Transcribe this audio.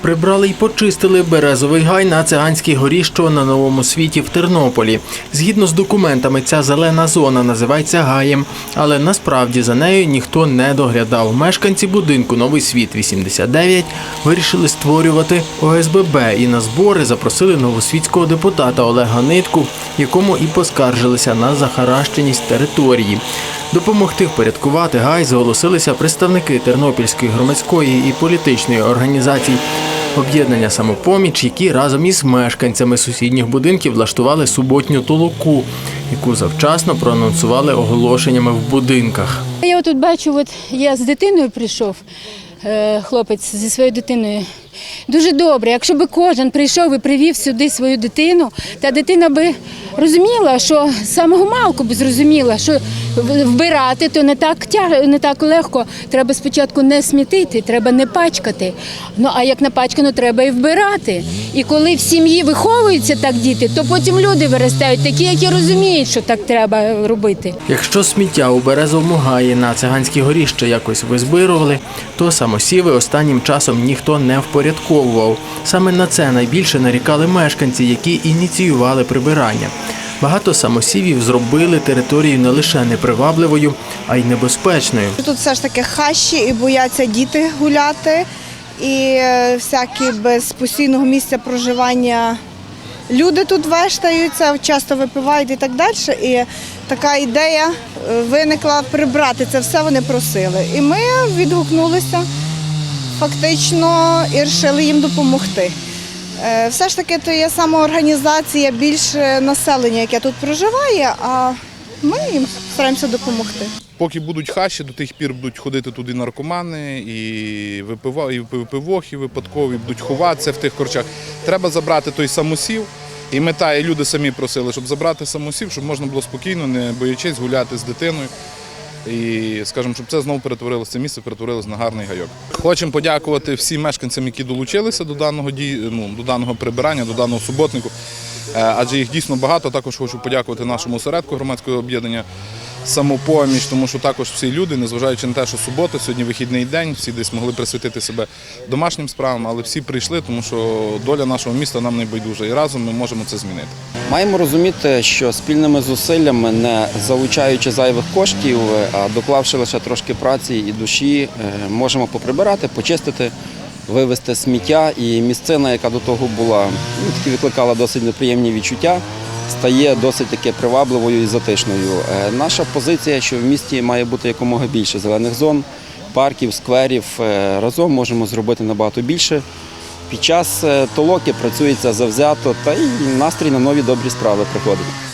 Прибрали й почистили березовий гай на циганській горі, що на новому світі в Тернополі. Згідно з документами, ця зелена зона називається гаєм, але насправді за нею ніхто не доглядав. Мешканці будинку Новий світ 89 вирішили створювати ОСББ і на збори запросили новосвітського депутата Олега Нитку, якому і поскаржилися на захаращеність території. Допомогти впорядкувати гай зголосилися представники Тернопільської громадської і політичної організації об'єднання самопоміч, які разом із мешканцями сусідніх будинків влаштували суботню толоку, яку завчасно проанонсували оголошеннями в будинках. Я тут бачу, от я з дитиною прийшов, е, хлопець зі своєю дитиною. Дуже добре, якщо би кожен прийшов і привів сюди свою дитину, та дитина би розуміла, що самого малку би зрозуміла, що вбирати то не так тя- не так легко. Треба спочатку не смітити, треба не пачкати. Ну а як напачкано, треба і вбирати. І коли в сім'ї виховуються так діти, то потім люди виростають такі, які розуміють, що так треба робити. Якщо сміття у березовому гаї на циганській горі ще якось визбирували, то самосіви останнім часом ніхто не впорядковував. Саме на це найбільше нарікали мешканці, які ініціювали прибирання. Багато самосівів зробили територію не лише непривабливою, а й небезпечною. Тут все ж таки хащі і бояться діти гуляти, і е, всякі без постійного місця проживання люди тут вештаються, часто випивають і так далі. І така ідея е, виникла прибрати це все, вони просили. І ми відгукнулися фактично і вирішили їм допомогти. Е, Все ж таки, то є самоорганізація більше населення, яке тут проживає, а ми їм стараємося допомогти. Поки будуть хащі, до тих пір будуть ходити туди наркомани, і випива, і випивохи випадкові, будуть ховатися в тих корчах. Треба забрати той самосів. І мета, і люди самі просили, щоб забрати самосів, щоб можна було спокійно, не боячись гуляти з дитиною. І, скажімо, щоб це знову перетворилося, це місце перетворилося на гарний гайок. Хочемо подякувати всім мешканцям, які долучилися до даного ді- ну, до даного прибирання, до даного суботнику. Е, Адже їх дійсно багато. Також хочу подякувати нашому осередку громадського об'єднання самопоміч, тому що також всі люди, незважаючи на те, що субота, сьогодні вихідний день, всі десь могли присвятити себе домашнім справам, але всі прийшли, тому що доля нашого міста нам не байдужа. І разом ми можемо це змінити. Маємо розуміти, що спільними зусиллями, не залучаючи зайвих коштів, а доклавши лише трошки праці і душі, е, можемо поприбирати, почистити, вивезти сміття. І місцина, яка до того була, ну, таки викликала досить неприємні відчуття, стає досить таки привабливою і затишною. Е, Наша позиція, що в місті має бути якомога більше зелених зон, парків, скверів. Е, Разом можемо зробити набагато більше. Під час е, толоки працюється завзято, та й настрій на нові добрі справи приходить.